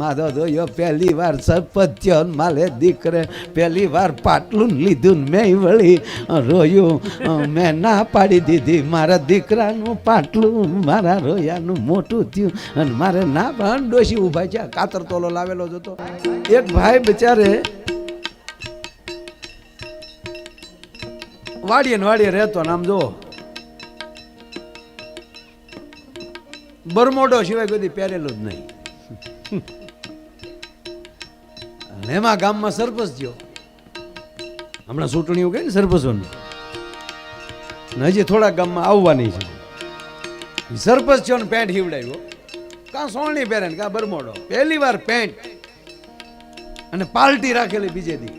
માધો જોયો, પહેલી વાર સરપત્ય માલે દીકરે, પહેલી વાર પાટલું લીધું મેં વળી રોયું. મેં ના પાડી દીધી, મારા દીકરાનું પાટલું, મારા રોયાનું મોટું થયું અને મારે ના પણ ડોશી ઊભા છે કાતર તોલો લાવેલો હતો. એક ભાઈ બિચારે વાડીએ ને વાડીએ રહેતો ને આમ જો. બરમોડો સિવાય કદી પહેરેલું જ નહીં. અને એમાં ગામમાં સરપંચ થયો. હમણાં ચૂંટણીઓ કહે ને સરપંચોની. હજી થોડા ગામમાં આવવાની છે. સરપંચ થયો ને પેન્ટ હીવડાવ્યો. કાં સોળની પહેરે કાં બરમોડો. પહેલી વાર પેન્ટ. અને પાલટી રાખેલી બીજે દી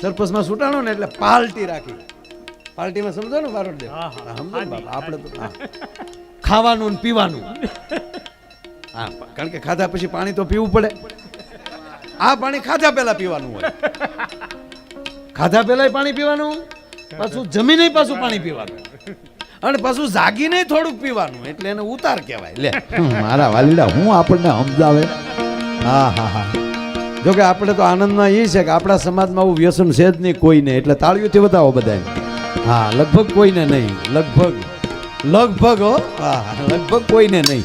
સરપંચમાં છૂટાણો ને એટલે પાલટી રાખી. પાલટીમાં સમજો ને વારોડ દે આપણે તો ખાવાનું ને પીવાનું. હા કારણ કે ખાધા પછી પાણી તો પીવું પડે. આ પાણી ખાધા પહેલા પીવાનું હોય. ખાધા પહેલા પાણી પીવાનું પાછું જમીને પાછું પાણી પીવાનું. અને પાછું જાગીને થોડુંક પીવાનું એટલે એને ઉતાર કહેવાય. લે. મારા વાલીડા હું આપણને સમજાવે? હા હા હા. જોકે આપણે તો આનંદમાં એ છે કે આપણા સમાજમાં આવું વ્યસન છે જ નહીં કોઈને એટલે તાળીઓથી બતાવો બધાને હા લગભગ કોઈને નહીં લગભગ. લગભગ હો. હા લગભગ કોઈને નહીં.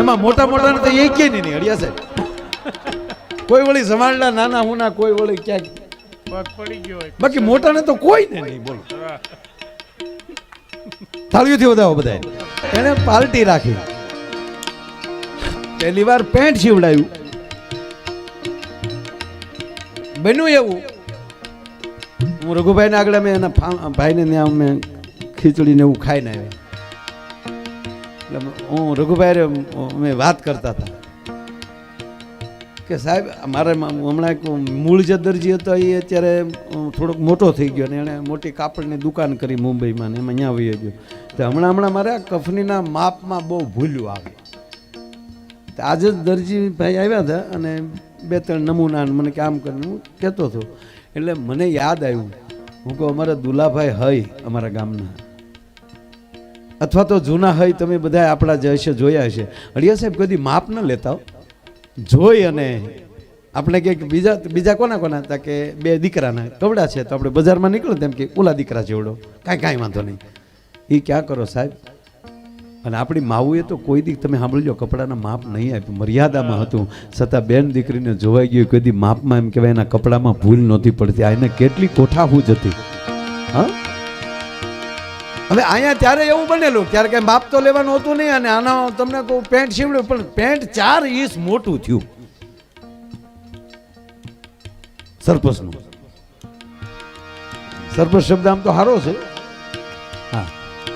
એમાં મોટા મોટા તો એ કે નહીં અડિયા સાહેબ. કોઈ વળી સમાડલા નાના હુના કોઈ વળી ક્યાંક. પડી ગયો બાકી મોટાને તો કોઈ ને નહીં બોલો. થાળીઓથી વધાવો બધા એને પાર્ટી રાખી. પહેલી વાર પેન્ટ સીવડાયું. બન્યું એવું. હું રઘુભાઈને આગળ મેં એના ભાઈને ત્યાં અમે ખીચડીને એવું ખાઈને આવ્યા. એટલે હું રઘુભાઈ અમે વાત કરતા હતા. કે સાહેબ, મારે હમણાં એક મૂળ જે દરજી હતો એ અત્યારે થોડોક મોટો થઈ ગયો ને એણે મોટી કાપડની દુકાન કરી મુંબઈમાં ને એમાં અહીંયા વહી ગયો. તો હમણાં હમણાં મારે કફનીના માપમાં બહુ ભૂલ્યું આવે. તો આજે જ દરજી ભાઈ આવ્યા હતા અને બે, ત્રણ નમૂના મને કે આમ કરીને હું કહેતો હતો. એટલે મને યાદ આવ્યું. હું કહું, અમારા દુલાભાઈ હય અમારા ગામના. અથવા તો જૂના હઈ, તમે બધા આપણા જે હશે જોયા હશે. અડિયા સાહેબ, કદી માપ ન લેતા હો. જોઈ અને આપણે કે બીજા બીજા કોના કોના હતા કે બે દીકરાના કપડાં છે, તો આપણે બજારમાં નીકળો તેમ કે ઓલા દીકરા જેવડો. કાંઈ કાંઈ વાંધો નહીં. એ ક્યાં કરો સાહેબ? અને આપણી માવુએ તો કોઈ દી, તમે સાંભળી લો કપડાના માપ નહીં આપ્યું. મર્યાદામાં હતું. છતાં બેન દીકરીને જોવાઈ ગયું, કોઈ દી માપમાં એમ કહેવાય એના કપડામાં ભૂલ નહોતી પડતી. આ એને કેટલી કોઠાહૂજ હતી. હા? હવે અહીંયા ત્યારે એવું બનેલું ત્યારે કઈ માપ તો લેવાનું હતું નહીં અને આના તમને કહું પેન્ટ સીવડ્યું પણ પેન્ટ ચાર ઇંચ મોટું થયું. સરપસનું સરપસ શબ્દ આમ તો સારો છે. હા.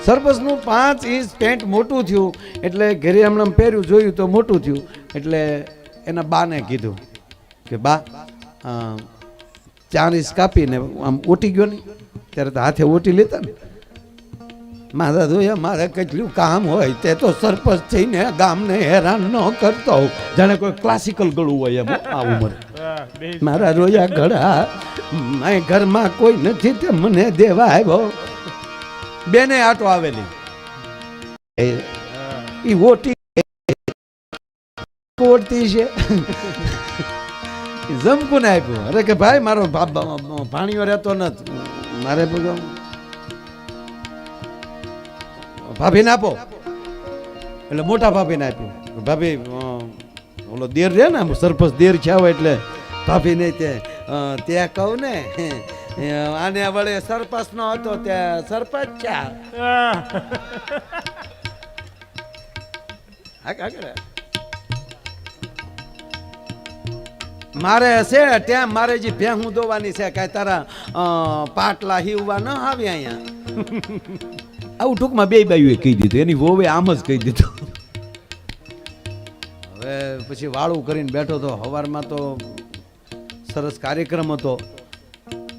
સરપસનું પાંચ ઇંચ પેન્ટ મોટું થયું, એટલે ઘરે હમણાં પહેર્યું, જોયું તો મોટું થયું, એટલે એના બાને કીધું કે, બા ચાર ઇંચ કાપીને આમ ઓટી ગયો નહીં ત્યારે તો હાથે ઓટી લેતા ને. મારા જોયા, મારે કેટલું કામ હોય તે તો સરપંચ થઈને ગામને હેરાન ન કરતો જાણે કોઈ ક્લાસિકલ ગળું હોય એમ આ ઉંમરે. મારા રોયા ગળા, માય ઘરમાં કોઈ નથી તે મને દેવા આવ્યો. બેને આટો આવેલી. એ- ઓટી ઓટતી છે. જમકુને આપ્યું. અરે કે ભાઈ, મારો ભાણીઓ રહેતો નથી. મારે બધું ભાભીને આપો. એટલે મોટા ભાભીને આપ્યું ભાભી ઓલો દેર રહે ને સરપંચ દેર છે એટલે ભાભી નહીં તે ત્યાં કહું ને આને વળે સરપંચ નો હતો ત્યાં સરપંચ છે. મારે છે, ત્યાં મારે જે ભેહું દોવાની છે, કાંઈ તારા પાટલા હીવવા ન આવે અહીંયા. આવું ટૂંકમાં બે બાયુએ કહી દીધું. એની વોવે આમ જ કહી દીધું. હવે પછી વાળું કરીને બેઠો તો સવારમાં તો સરસ કાર્યક્રમ હતો.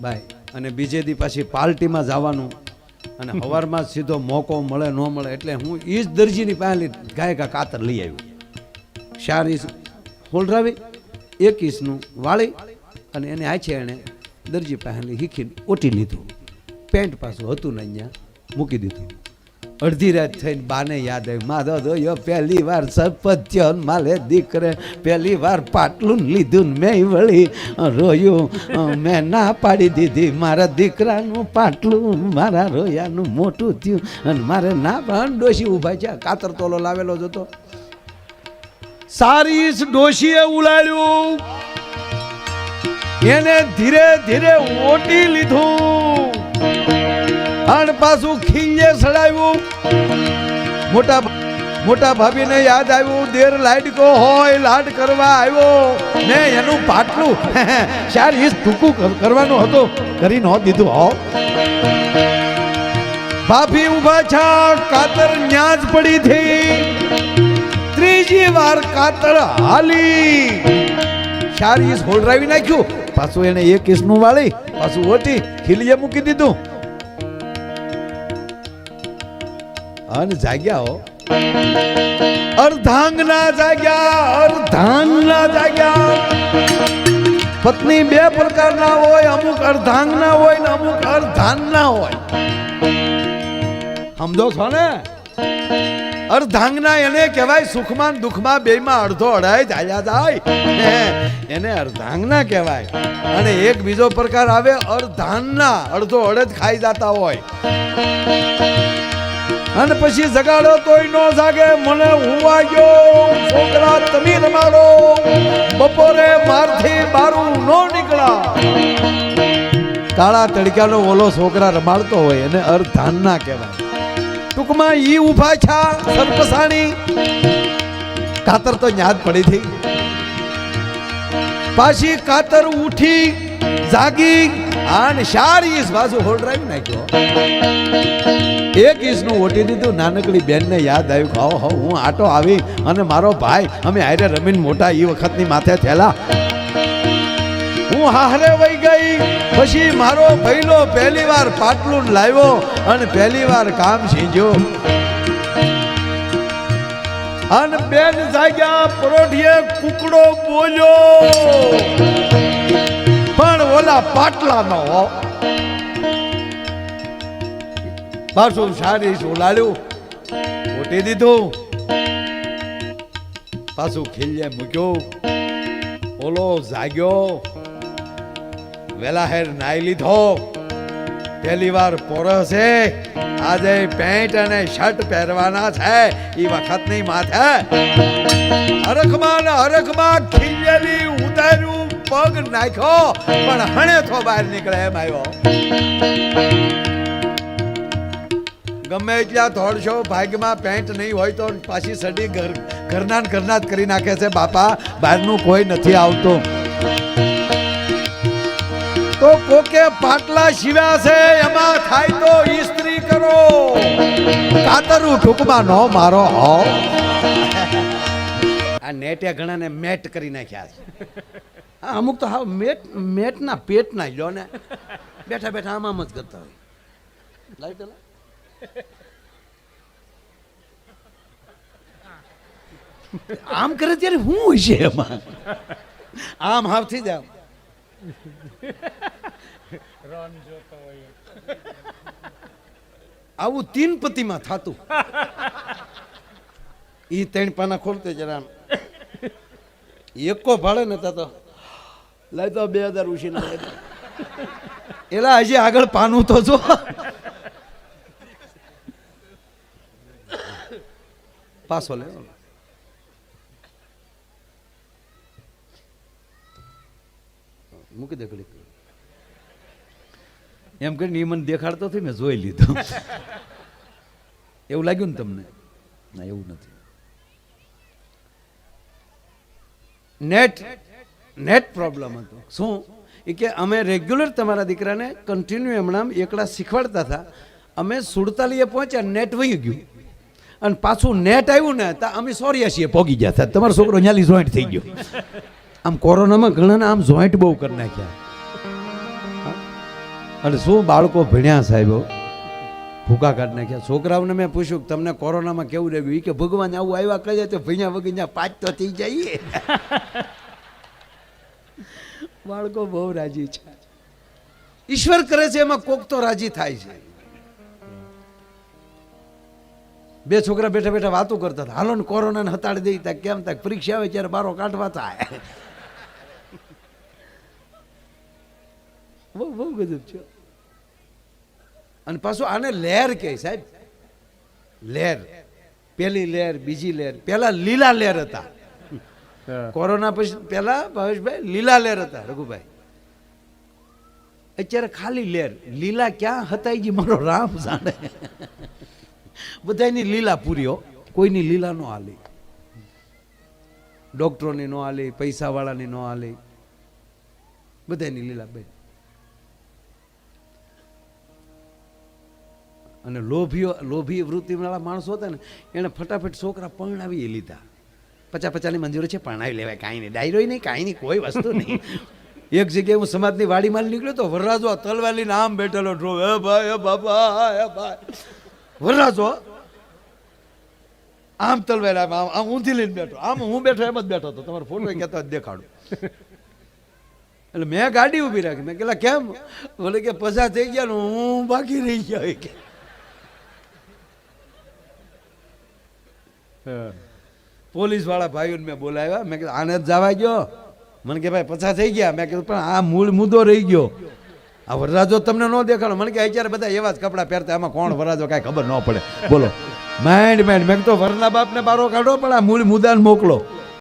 ભાઈ અને બીજે દી પાછી પાર્ટીમાં જવાનું. અને સવારમાં જ સીધો મોકો મળે, ન મળે એટલે હું એ જ દરજીની પાસે ગાય કા કાતર લઈ આવ્યું. ચાર ઈસ હોલરાવી, એક ઈસનું વાળી અને એને આછે એણે દરજી પાસે શીખીને ઓટી લીધું. પેન્ટ પાછું હતું ને અહીંયા. મૂકી દીધું. અડધી રાત થઈને બાને યાદ આવી માધો દોયો પહેલી વાર સપત્યો માલે દીકરે, પહેલી વાર પાટલું લીધું મેં વળી. રોયું મેં ના પાડી દીધી, મારા દીકરાનું પાટલું, મારા રોયાનું મોટું થયું, અને મારે ના પણ ડોશી ઊભા છે કાતર તોલો લાવેલો જ હતો. સારી ડોશીએ ઉલાડ્યું એને ધીરે ધીરે ઓટી લીધું. અને પાછું ખીંજે સડાવ્યું. મોટા મોટા ભાભીને યાદ આવ્યું, દેર લાડકો હોય, લાડ કરવા આવ્યો. ને એનું પાટલું, ચાર ઇંચ ટૂંકું કરવાનું હતું, કરી ન દીધું, હો. ભાભી ઊભા છા, કાતર ન્યા જ પડી થઈ. ત્રીજી વાર કાતર હાલી. ચાર ઇંચ હોલરાવી નાખ્યું, પાછું એને એક ઇંચનું વાળી, પાછું ઓટી ખીલીએ મૂકી દીધું. અને જાગ્યા હો. અર્ધાંગના જાગ્યા અર્ધાંગના જાગ્યા. પત્ની બે પ્રકારના હોય, અમુક અર્ધાંગના હોય ને અમુક અર્ધાંગના હોય. સમજો છો ને? અર્ધાંગના એને કહેવાય સુખમાં દુઃખમાં બેયમાં અડધો અડાય ચાલ્યા જાય. એને અર્ધાંગના કહેવાય. અને એક બીજો પ્રકાર આવે અર્ધાંગના, અડધો અડધ ખાઈ જતા હોય. અને પછી જગાડો તોય નો જાગે. મને હુવા ગયો છોકરા તમે રમાડો. બપોરે મારથી બારું નો નીકળા. કાળા તડક્યાનો ઓલો છોકરા રમાડતો હોય એને અર્ધાન્ના કહેવાય. ટૂંકમાં ઈ ઊભા છા સરપસાણી. કાતર તો યાદ પડી થઈ પાછી કાતર ઉઠી જાગી અને ચાર ઈસ બાજુ હોલરાવી નાખ્યો. એક ઈસનું ઓટી દીધું, નાનકડી બેનને યાદ આવ્યું ખાઓ હો હું આટો આવી અને મારો ભાઈ, અમે હારે રમીને મોટા એ વખતની માથે થયેલા હું હારે વહી ગઈ, પછી મારો ભઈલો પહેલી વાર પાટલું લાવ્યો અને પહેલી વાર કામ સીંજ્યો અને બેન જાગ્યા પરોઠીએ કુકડો બોલ્યો. ઓલા પાટલા નો પાછું સારી ઉલાડ્યું ઓટી દીધું. પાછું ખીલ્લે મૂક્યો. ઓલો જાગ્યો. વેલા હેર નાઈ લીધો. પહેલી વાર પોરસે આજે પેન્ટ અને શર્ટ પહેરવાના છે. એ વખતની માથે હરખમાં ને હરખમાં ખીલેલી ઉતાર્યું. પગ નાખ્યો, પણ હણે થો બહાર નીકળે એમ આવ્યો. ગમે એટલા દોડશો ભાગ્યમાં પેન્ટ નહીં હોય તો પાછી સડી ઘર, ઘરના ઘરના જ કરી નાખે છે બાપા, બહારનું કોઈ નથી આવતું. તો કોકે પાટલા શિવ્યા છે, એમાં થાય તો ઈસ્ત્રી કરો. કાતરું ટૂંકમાં નો મારો, હો. આ નેટે ઘણાને મેટ કરી નાખ્યા છે. અમુક તો હા મેટ મેટના પેટના જો ને. બેઠા બેઠા આમ આમ જ કરતા હોય. લાઈટ આમ કરે ત્યારે શું હોય છે એમાં? આમ હાવથી જ આમ. આવું તીન પતિમાં થતું. એ ત્રણ પાના ખોલતે જરા. એકો ભાડે ને તા લાય તો બે હજાર ઉછીને એલા હજી આગળ પાનું તો જો. પાછો લે. મૂકી દે ગળી એમ કરીને એ મને દેખાડતો થઈ મેં જોઈ લીધું. એવું લાગ્યું ને તમને? ના એવું નથી. નેટ નેટ પ્રોબ્લેમ હતો. શું? એ કે અમે રેગ્યુલર તમારા દીકરાને કન્ટિન્યુ હમણાં એકલા શીખવાડતા હતા. અમે સુડતાલીએ પહોંચ્યા નેટ વહી ગયું. અને પાછું નેટ આવ્યું ને, તો અમે સોર્યાસીએ પોગી ગયા હતા. તમારો છોકરો ન્યાલી જોઈન્ટ થઈ ગયો. આમ કોરોનામાં ઘણાના આમ જોઈન્ટ બહુ કરી નાખ્યા. અને શું બાળકો ભણ્યા સાહેબો? ભૂકા કાઢી નાખ્યા. છોકરાઓને મેં પૂછ્યું કે તમને કોરોનામાં કેવું રહ્યું? એ કે ભગવાન આવું આવ્યા કહે તો ભણ્યા વગર પાંચ તો થઈ જઈએ બાળકો બહુ રાજી છે. ઈશ્વર કરે છે એમાં કોક તો રાજી થાય છે. બે છોકરા બેઠા બેઠા વાતો કરતા હતા. હાલો ને કોરોનાને હતાડી દઈ ત્યાં કેમ ત્યાં પરીક્ષા આવે ત્યારે બારો કાઢવા થાય. બહુ બહુ ગજબ છે. અને પાછું આને લહેર કહે સાહેબ. લહેર. પેલી લહેર, બીજી લહેર. પેલા લીલા લહેર હતા. કોરોના પછી પેલા ભાવેશભાઈ લીલા લહેર હતા, રઘુભાઈ. અત્યારે ખાલી લેર લીલા ક્યાં હતા જી મારો રામ જાણે. બધાની લીલા પૂર્યો હો. કોઈની લીલા નો હાલી. ડોક્ટરોની નો હાલી, પૈસાવાળાની નો હાલી. બધાની લીલા બેન. અને લોભીઓ, લોભી વૃત્તિવાળા માણસો હતા ને, એને ફટાફટ છોકરા પરણાવી લીધા. પચાસ પચાસની મંજૂરી છે, પરણાવી લેવાય, કાંઈ નહીં. ડાયરો નહીં, કાંઈ નહીં, કોઈ વસ્તુ નહીં. એક જગ્યાએ હું સમાજની વાડીમાં નીકળ્યો તો વરરાજો તલવાર લઈને આમ બેઠેલો ડ્રો હે ભાઈ હે બાબા હે ભાઈ. વરરાજો, આમ તલવાર આમ આમ ઊંધી લઈને બેઠો. આમ હું બેઠો, એમ જ બેઠો હતો. તમારો ફોટો કહેતા જ દેખાડું. એટલે મેં ગાડી ઊભી રાખી. મેં કહેલા કેમ? બોલે કે પસાર થઈ ગયા ને હું બાકી રહી ગયા. એ કે. હા. પોલીસવાળા ભાઈઓને મેં બોલાવ્યા. મેં કીધું, આને જવા ગયો મને કે, ભાઈ, પચાસ થઈ ગયા. મેં કીધું, પણ આ મૂળ મુદ્દો રહી ગયો. આ વરરાજો તમને ન દેખાડો. મને કે, અત્યારે બધા એવા જ કપડાં પહેરતા, એમાં કોણ વરરાજો કાંઈ ખબર ન પડે. બોલો માઇન્ડ માઇન્ડ મેં તો વરના બાપને બારો કાઢો, પણ આ મૂળ મુદ્દાને મોકલો.